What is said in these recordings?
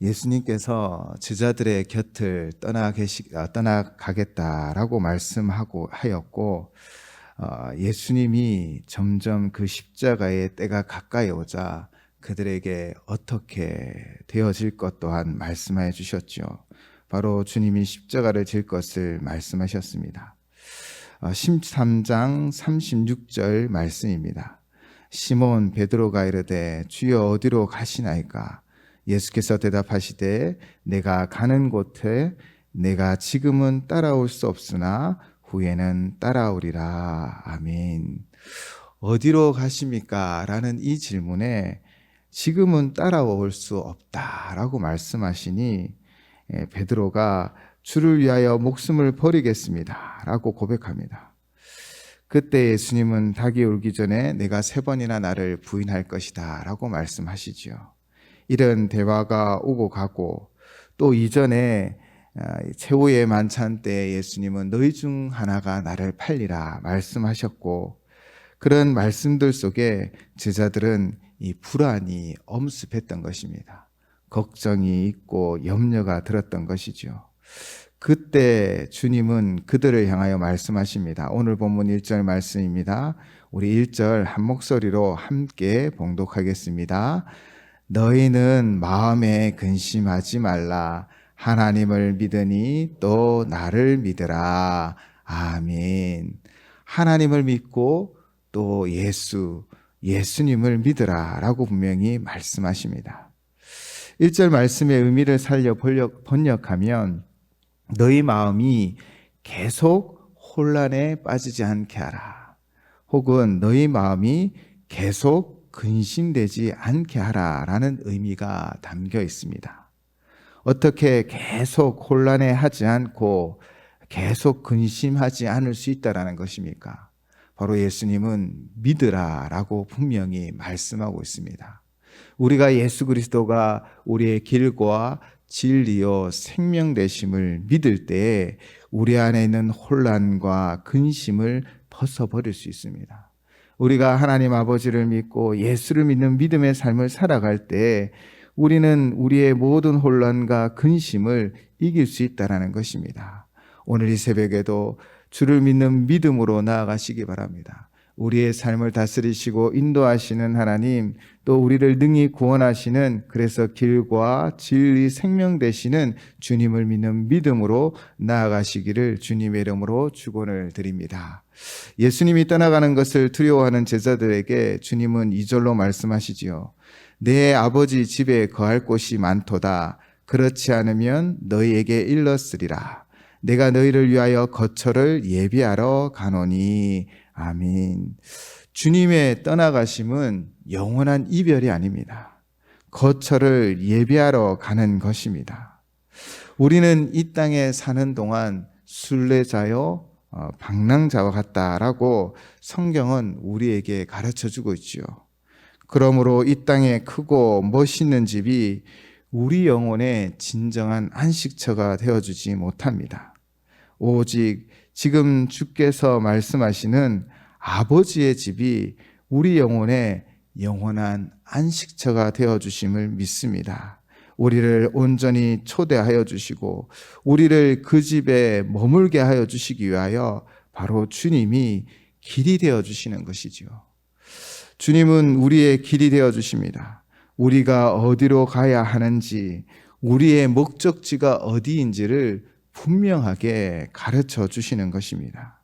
예수님께서 제자들의 곁을 떠나 계시 아, 떠나가겠다라고 말씀하고 하였고 어, 예수님이 점점 그 십자가의 때가 가까이 오자 그들에게 어떻게 되어질 것 또한 말씀해 주셨죠. 바로 주님이 십자가를 질 것을 말씀하셨습니다. 어, 13장 36절 말씀입니다. 시몬 베드로가 이르되 주여 어디로 가시나이까 예수께서 대답하시되 내가 가는 곳에 내가 지금은 따라올 수 없으나 후에는 따라오리라. 아멘. 어디로 가십니까? 라는 이 질문에 지금은 따라올 수 없다라고 말씀하시니 예, 베드로가 주를 위하여 목숨을 버리겠습니다. 라고 고백합니다. 그때 예수님은 닭이 울기 전에 내가 세 번이나 나를 부인할 것이다. 라고 말씀하시지요. 이런 대화가 오고 가고 또 이전에 아, 최후의 만찬 때 예수님은 너희 중 하나가 나를 팔리라 말씀하셨고 그런 말씀들 속에 제자들은 이 불안이 엄습했던 것입니다. 걱정이 있고 염려가 들었던 것이죠. 그때 주님은 그들을 향하여 말씀하십니다. 오늘 본문 1절 말씀입니다. 우리 1절 한 목소리로 함께 봉독하겠습니다. 너희는 마음에 근심하지 말라. 하나님을 믿으니 또 나를 믿으라. 아멘. 하나님을 믿고 또 예수, 예수님을 믿으라. 라고 분명히 말씀하십니다. 1절 말씀의 의미를 살려 번역하면 너희 마음이 계속 혼란에 빠지지 않게 하라. 혹은 너희 마음이 계속 근심되지 않게 하라라는 의미가 담겨 있습니다. 어떻게 계속 혼란해 하지 않고 계속 근심하지 않을 수 있다라는 것입니까? 바로 예수님은 믿으라라고 분명히 말씀하고 있습니다. 우리가 예수 그리스도가 우리의 길과 진리요 생명 되심을 믿을 때 우리 안에 있는 혼란과 근심을 벗어버릴 수 있습니다. 우리가 하나님 아버지를 믿고 예수를 믿는 믿음의 삶을 살아갈 때 우리는 우리의 모든 혼란과 근심을 이길 수 있다라는 것입니다. 오늘 이 새벽에도 주를 믿는 믿음으로 나아가시기 바랍니다. 우리의 삶을 다스리시고 인도하시는 하나님, 또 우리를 능히 구원하시는 그래서 길과 진리 생명 되시는 주님을 믿는 믿음으로 나아가시기를 주님의 이름으로 축원을 드립니다. 예수님이 떠나가는 것을 두려워하는 제자들에게 주님은 이절로 말씀하시지요. 내 아버지 집에 거할 곳이 많도다. 그렇지 않으면 너희에게 일렀으리라. 내가 너희를 위하여 거처를 예비하러 가노니. 아멘. 주님의 떠나가심은 영원한 이별이 아닙니다. 거처를 예비하러 가는 것입니다. 우리는 이 땅에 사는 동안 순례자요, 어, 방랑자와 같다라고 성경은 우리에게 가르쳐 주고 있지요. 그러므로 이 땅에 크고 멋있는 집이 우리 영혼의 진정한 안식처가 되어 주지 못합니다. 오직 지금 주께서 말씀하시는 아버지의 집이 우리 영혼의 영원한 안식처가 되어 주심을 믿습니다. 우리를 온전히 초대하여 주시고, 우리를 그 집에 머물게 하여 주시기 위하여 바로 주님이 길이 되어 주시는 것이지요. 주님은 우리의 길이 되어 주십니다. 우리가 어디로 가야 하는지, 우리의 목적지가 어디인지를 분명하게 가르쳐 주시는 것입니다.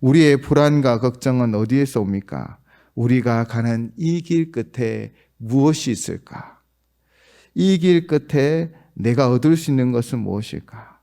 우리의 불안과 걱정은 어디에서 옵니까? 우리가 가는 이 길 끝에 무엇이 있을까? 이 길 끝에 내가 얻을 수 있는 것은 무엇일까?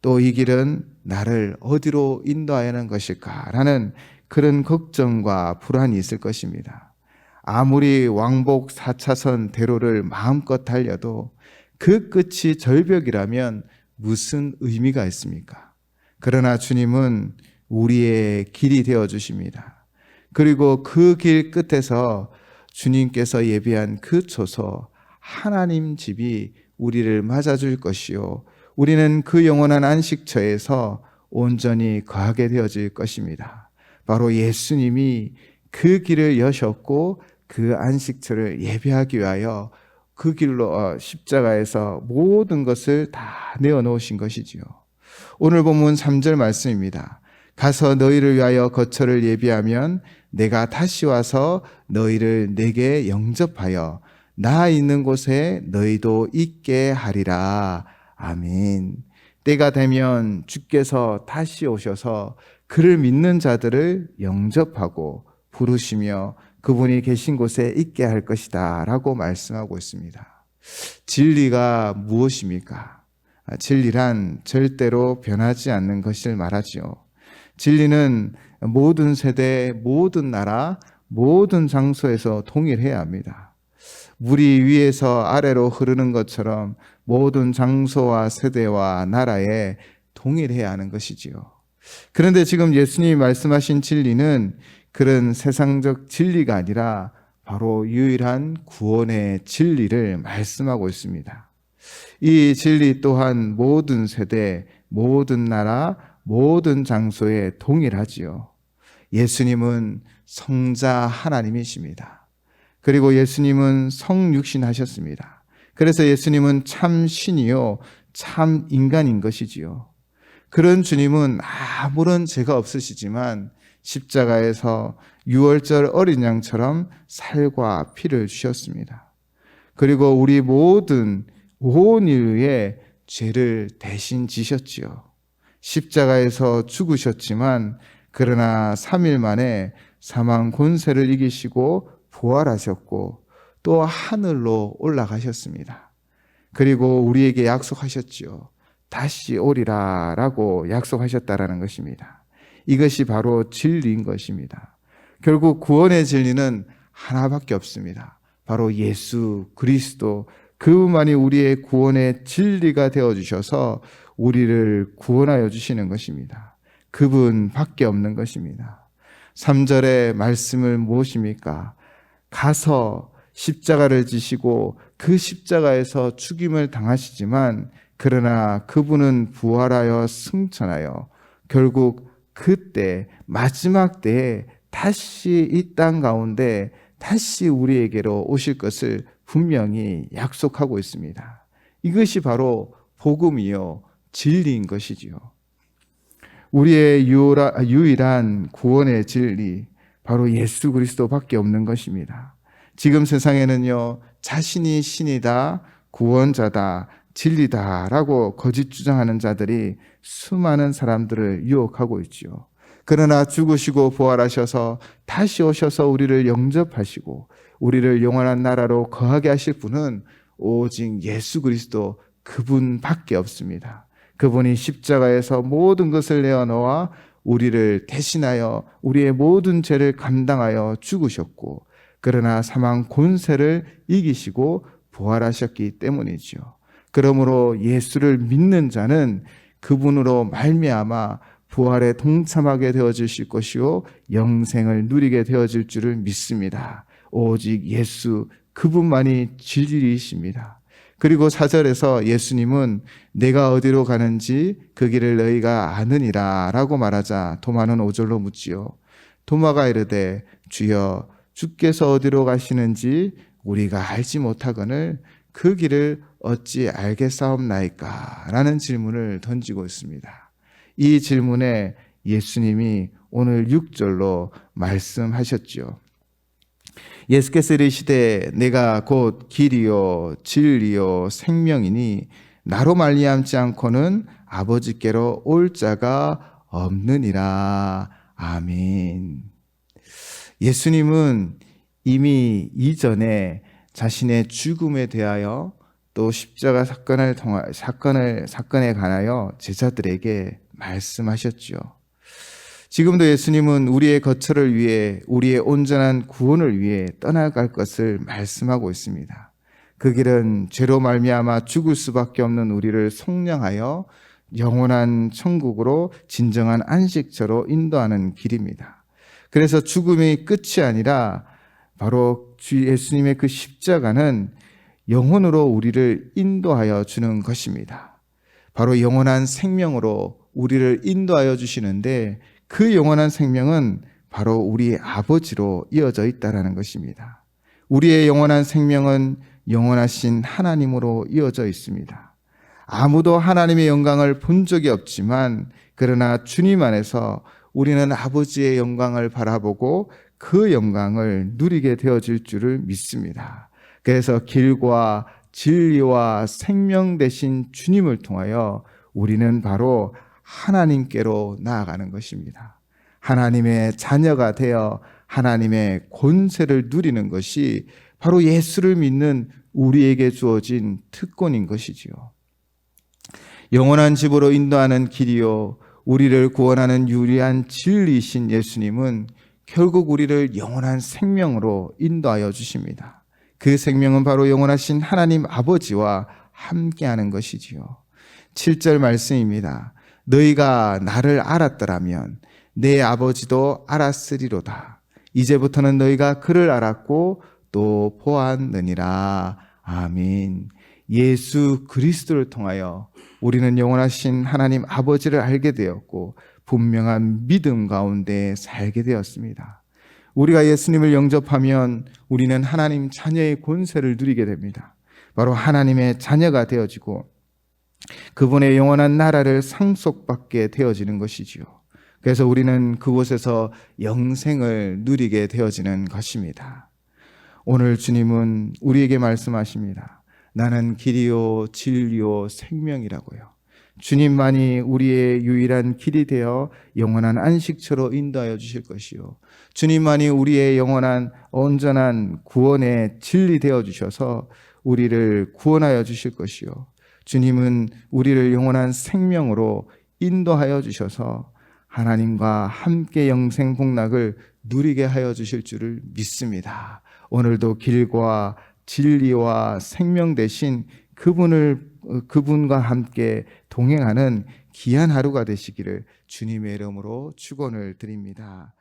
또 이 길은 나를 어디로 인도하는 것일까? 라는 그런 걱정과 불안이 있을 것입니다. 아무리 왕복 4차선 대로를 마음껏 달려도 그 끝이 절벽이라면 무슨 의미가 있습니까? 그러나 주님은 우리의 길이 되어 주십니다. 그리고 그 길 끝에서 주님께서 예비한 그 초소 하나님 집이 우리를 맞아줄 것이요. 우리는 그 영원한 안식처에서 온전히 거하게 되어질 것입니다. 바로 예수님이 그 길을 여셨고 그 안식처를 예배하기 위하여 그 길로 어, 십자가에서 모든 것을 다 내어 놓으신 것이지요. 오늘 본문 3절 말씀입니다. 가서 너희를 위하여 거처를 예비하면 내가 다시 와서 너희를 내게 영접하여 나 있는 곳에 너희도 있게 하리라. 아멘. 때가 되면 주께서 다시 오셔서 그를 믿는 자들을 영접하고 부르시며 그분이 계신 곳에 있게 할 것이다. 라고 말씀하고 있습니다. 진리가 무엇입니까? 아, 진리란 절대로 변하지 않는 것을 말하지요. 진리는 모든 세대, 모든 나라, 모든 장소에서 동일해야 합니다. 물이 위에서 아래로 흐르는 것처럼 모든 장소와 세대와 나라에 동일해야 하는 것이지요. 그런데 지금 예수님이 말씀하신 진리는 그런 세상적 진리가 아니라 바로 유일한 구원의 진리를 말씀하고 있습니다. 이 진리 또한 모든 세대, 모든 나라, 모든 장소에 동일하지요. 예수님은 성자 하나님이십니다. 그리고 예수님은 성육신 하셨습니다. 그래서 예수님은 참 신이요, 참 인간인 것이지요. 그런 주님은 아무런 죄가 없으시지만 십자가에서 유월절 어린 양처럼 살과 피를 주셨습니다. 그리고 우리 모든 온 인류의 죄를 대신 지셨지요. 십자가에서 죽으셨지만 그러나 3일 만에 사망 권세를 이기시고 부활하셨고 또 하늘로 올라가셨습니다. 그리고 우리에게 약속하셨지요. 다시 오리라라고 약속하셨다라는 것입니다. 이것이 바로 진리인 것입니다. 결국 구원의 진리는 하나밖에 없습니다. 바로 예수 그리스도 그분만이 우리의 구원의 진리가 되어 주셔서 우리를 구원하여 주시는 것입니다. 그분밖에 없는 것입니다. 3절의 말씀을 무엇입니까? 가서 십자가를 지시고 그 십자가에서 죽임을 당하시지만 그러나 그분은 부활하여 승천하여 결국 그때 마지막 때에 다시 이 땅 가운데 다시 우리에게로 오실 것을 분명히 약속하고 있습니다. 이것이 바로 복음이요 진리인 것이지요. 우리의 유일한 구원의 진리 바로 예수 그리스도밖에 없는 것입니다. 지금 세상에는요 자신이 신이다 구원자다 진리다라고 거짓 주장하는 자들이 수많은 사람들을 유혹하고 있지요. 그러나 죽으시고 부활하셔서 다시 오셔서 우리를 영접하시고 우리를 영원한 나라로 거하게 하실 분은 오직 예수 그리스도 그분밖에 없습니다. 그분이 십자가에서 모든 것을 내어놓아 우리를 대신하여 우리의 모든 죄를 감당하여 죽으셨고 그러나 사망 권세를 이기시고 부활하셨기 때문이지요. 그러므로 예수를 믿는 자는 그분으로 말미암아 부활에 동참하게 되어질 것이요 영생을 누리게 되어질 줄을 믿습니다. 오직 예수 그분만이 진리이십니다. 그리고 사절에서 예수님은 내가 어디로 가는지 그 길을 너희가 아느니라 라고 말하자 도마는 오절로 묻지요. 도마가 이르되 주여 주께서 어디로 가시는지 우리가 알지 못하거늘 그 길을 어찌 알겠사옵나이까? 라는 질문을 던지고 있습니다. 이 질문에 예수님이 오늘 6절로 말씀하셨지요. 예수께서 이르시되 내가 곧 길이요 진리요 생명이니 나로 말미암지 않고는 아버지께로 올 자가 없느니라. 아멘. 예수님은 이미 이전에 자신의 죽음에 대하여 또 십자가 사건을 통하 사건을 사건에 관하여 제자들에게 말씀하셨지요. 지금도 예수님은 우리의 거처를 위해 우리의 온전한 구원을 위해 떠나갈 것을 말씀하고 있습니다. 그 길은 죄로 말미암아 죽을 수밖에 없는 우리를 속량하여 영원한 천국으로 진정한 안식처로 인도하는 길입니다. 그래서 죽음이 끝이 아니라 바로 주 예수님의 그 십자가는 영혼으로 우리를 인도하여 주는 것입니다. 바로 영원한 생명으로 우리를 인도하여 주시는데 그 영원한 생명은 바로 우리 아버지로 이어져 있다라는 것입니다. 우리의 영원한 생명은 영원하신 하나님으로 이어져 있습니다. 아무도 하나님의 영광을 본 적이 없지만 그러나 주님 안에서 우리는 아버지의 영광을 바라보고 그 영광을 누리게 되어질 줄을 믿습니다. 그래서 길과 진리와 생명 되신 주님을 통하여 우리는 바로 하나님께로 나아가는 것입니다. 하나님의 자녀가 되어 하나님의 권세를 누리는 것이 바로 예수를 믿는 우리에게 주어진 특권인 것이지요. 영원한 집으로 인도하는 길이요. 우리를 구원하는 유리한 진리이신 예수님은 결국 우리를 영원한 생명으로 인도하여 주십니다. 그 생명은 바로 영원하신 하나님 아버지와 함께하는 것이지요. 7절 말씀입니다. 너희가 나를 알았더라면 내 아버지도 알았으리로다. 이제부터는 너희가 그를 알았고 또 보았느니라. 아멘. 예수 그리스도를 통하여 우리는 영원하신 하나님 아버지를 알게 되었고 분명한 믿음 가운데 살게 되었습니다. 우리가 예수님을 영접하면 우리는 하나님 자녀의 권세를 누리게 됩니다. 바로 하나님의 자녀가 되어지고 그분의 영원한 나라를 상속받게 되어지는 것이지요. 그래서 우리는 그곳에서 영생을 누리게 되어지는 것입니다. 오늘 주님은 우리에게 말씀하십니다. 나는 길이요, 진리요, 생명이라고요. 주님만이 우리의 유일한 길이 되어 영원한 안식처로 인도하여 주실 것이요. 주님만이 우리의 영원한 온전한 구원의 진리 되어 주셔서 우리를 구원하여 주실 것이요. 주님은 우리를 영원한 생명으로 인도하여 주셔서 하나님과 함께 영생 복락을 누리게 하여 주실 줄을 믿습니다. 오늘도 길과 진리와 생명 대신 그분을 그분과 함께 동행하는 귀한 하루가 되시기를 주님의 이름으로 축원을 드립니다.